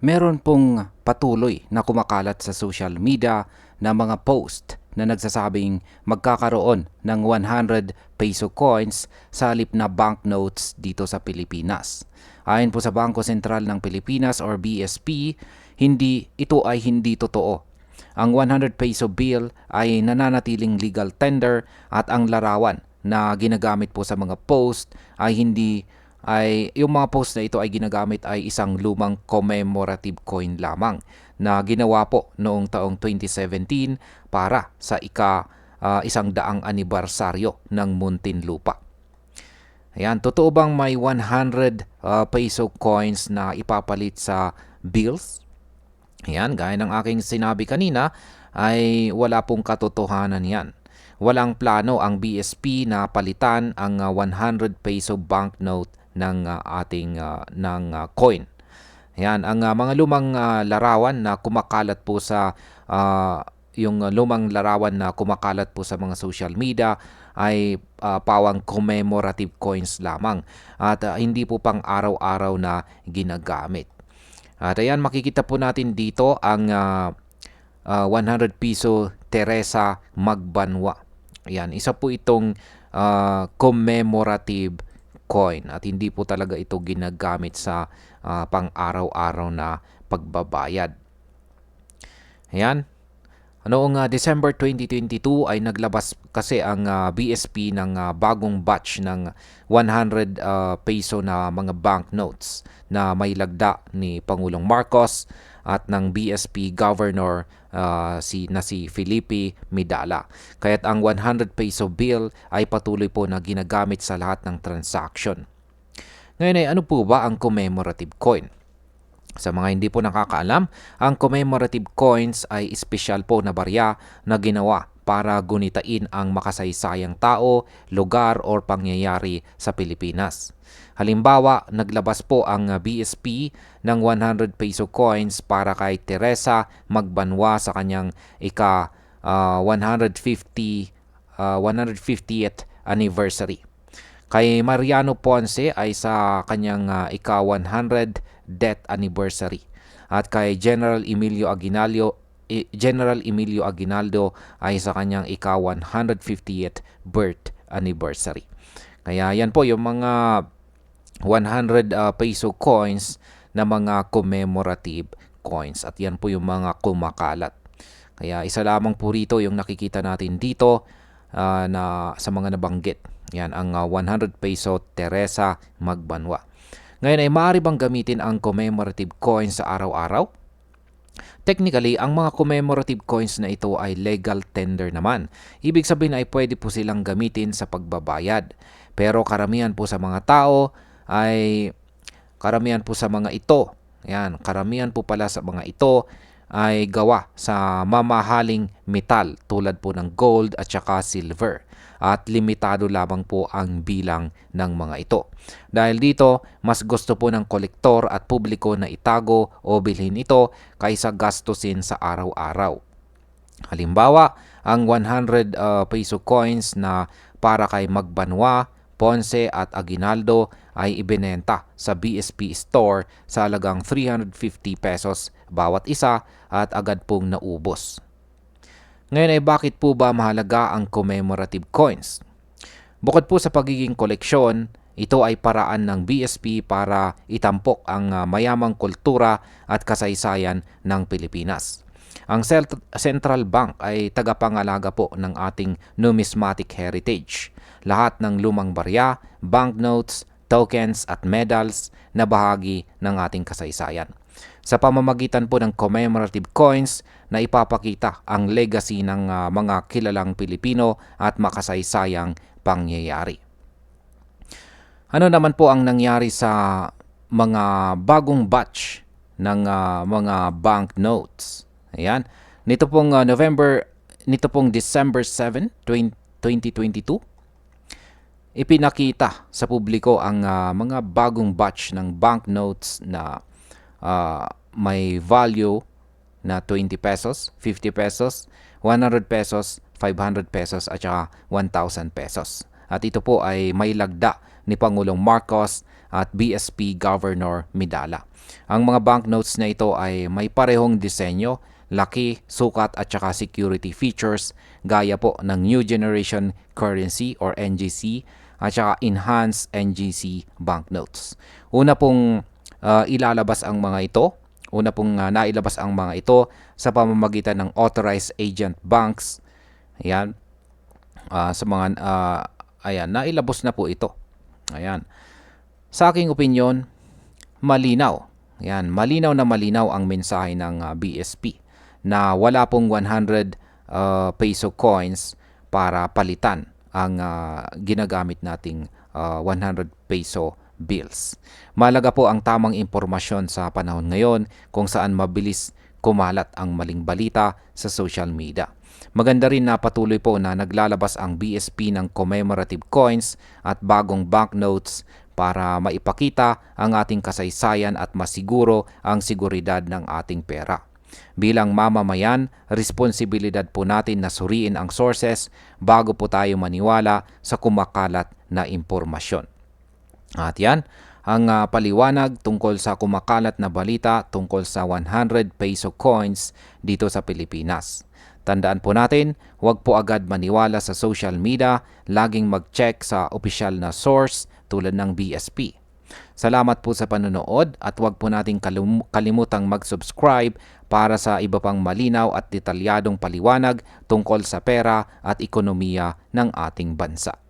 meron pong patuloy na kumakalat sa social media na mga post na nagsasabing magkakaroon ng 100 peso coins sa halip na banknotes dito sa Pilipinas. Ayon po sa Bangko Sentral ng Pilipinas or BSP, hindi ito ay hindi totoo. Ang 100 peso bill ay nananatiling legal tender at ang larawan na ginagamit po sa mga post ay hindi ay yung mga post na ito ay ginagamit ay isang lumang commemorative coin lamang na ginawa po noong taong 2017 para sa ika ah, isang daang anibersaryo ng Muntinlupa. Ayan, totoo bang may 100 ah, peso coins na ipapalit sa bills? Ayan, gaya ng aking sinabi kanina, ay wala pong katotohanan yan. Walang plano ang BSP na palitan ang ah, 100 peso banknote ng ah, ating ah, ng ah, coin. Ayan, ang ah, mga lumang ah, larawan na kumakalat po sa ah, yung lumang larawan na kumakalat po sa mga social media ay ah, pawang commemorative coins lamang at ah, hindi po pang araw-araw na ginagamit. At ayan, makikita po natin dito ang ah, ah, 100 piso Teresa Magbanwa. Ayan, isa po itong ah, commemorative coin at hindi po talaga ito ginagamit sa ah, pang-araw-araw na pagbabayad. Ayan. Noong ah, December 2022 ay naglabas kasi ang ah, BSP ng ah, bagong batch ng 100 ah, peso na mga banknotes na may lagda ni Pangulong Marcos at ng BSP Governor ah, si na si Felipe Midala. Kaya't ang 100 peso bill ay patuloy po na ginagamit sa lahat ng transaction. Ngayon ay ano po ba ang commemorative coin? Sa mga hindi po nakakaalam, ang commemorative coins ay espesyal po na barya na ginawa para gunitain ang makasaysayang tao, lugar o pangyayari sa Pilipinas. Halimbawa, naglabas po ang BSP ng 100 peso coins para kay Teresa Magbanwa sa kanyang ika ah, 150 ah, 150th anniversary. Kay Mariano Ponce ay sa kanyang ah, ika 100 death anniversary. At kay General Emilio Aguinaldo I- General Emilio Aguinaldo ay sa kanyang ika 150th birth anniversary. Kaya yan po yung mga 100 ah, peso coins na mga commemorative coins at yan po yung mga kumakalat. Kaya isa lamang po rito yung nakikita natin dito ah, na sa mga nabanggit. Yan ang ah, 100 peso Teresa Magbanwa. Ngayon ay maaari bang gamitin ang commemorative coins sa araw-araw? Technically, ang mga commemorative coins na ito ay legal tender naman. Ibig sabihin ay pwede po silang gamitin sa pagbabayad. Pero karamihan po sa mga tao ay karamihan po sa mga ito, yan, karamihan po pala sa mga ito ay gawa sa mamahaling metal tulad po ng gold at saka silver at limitado lamang po ang bilang ng mga ito. Dahil dito, mas gusto po ng kolektor at publiko na itago o bilhin ito kaysa gastusin sa araw-araw. Halimbawa, ang 100 uh, peso coins na para kay Magbanwa, Ponce at Aguinaldo ay ibinenta sa BSP store sa halagang 350 pesos bawat isa at agad pong naubos. Ngayon ay bakit po ba mahalaga ang commemorative coins? Bukod po sa pagiging koleksyon, ito ay paraan ng BSP para itampok ang ah, mayamang kultura at kasaysayan ng Pilipinas. Ang Central Bank ay tagapangalaga po ng ating numismatic heritage. Lahat ng lumang barya, banknotes, tokens at medals na bahagi ng ating kasaysayan. Sa pamamagitan po ng commemorative coins na ipapakita ang legacy ng ah, mga kilalang Pilipino at makasaysayang pangyayari. Ano naman po ang nangyari sa mga bagong batch ng ah, mga banknotes? Ayan. Nito pong ah, November, nito pong December 7, 20- 2022, ipinakita sa publiko ang ah, mga bagong batch ng banknotes na ah, may value na 20 pesos, 50 pesos, 100 pesos, 500 pesos at saka 1,000 pesos. At ito po ay may lagda ni Pangulong Marcos at BSP Governor Midala. Ang mga banknotes na ito ay may parehong disenyo, laki, sukat at saka security features gaya po ng New Generation Currency or NGC at saka Enhanced NGC banknotes. Una pong uh, ilalabas ang mga ito Una pong uh, nailabas ang mga ito sa pamamagitan ng authorized agent banks. Ayan. Uh, sa mga uh, ayan, nailabos na po ito. Ayan. Sa aking opinion, malinaw. Ayan, malinaw na malinaw ang mensahe ng uh, BSP na wala pong 100 uh, peso coins para palitan ang uh, ginagamit nating uh, 100 peso bills. Malaga po ang tamang impormasyon sa panahon ngayon kung saan mabilis kumalat ang maling balita sa social media. Maganda rin na patuloy po na naglalabas ang BSP ng commemorative coins at bagong banknotes para maipakita ang ating kasaysayan at masiguro ang seguridad ng ating pera. Bilang mamamayan, responsibilidad po natin na suriin ang sources bago po tayo maniwala sa kumakalat na impormasyon. At yan, ang uh, paliwanag tungkol sa kumakalat na balita tungkol sa 100 peso coins dito sa Pilipinas. Tandaan po natin, huwag po agad maniwala sa social media, laging mag-check sa opisyal na source tulad ng BSP. Salamat po sa panonood at huwag po nating kalim- kalimutang mag-subscribe para sa iba pang malinaw at detalyadong paliwanag tungkol sa pera at ekonomiya ng ating bansa.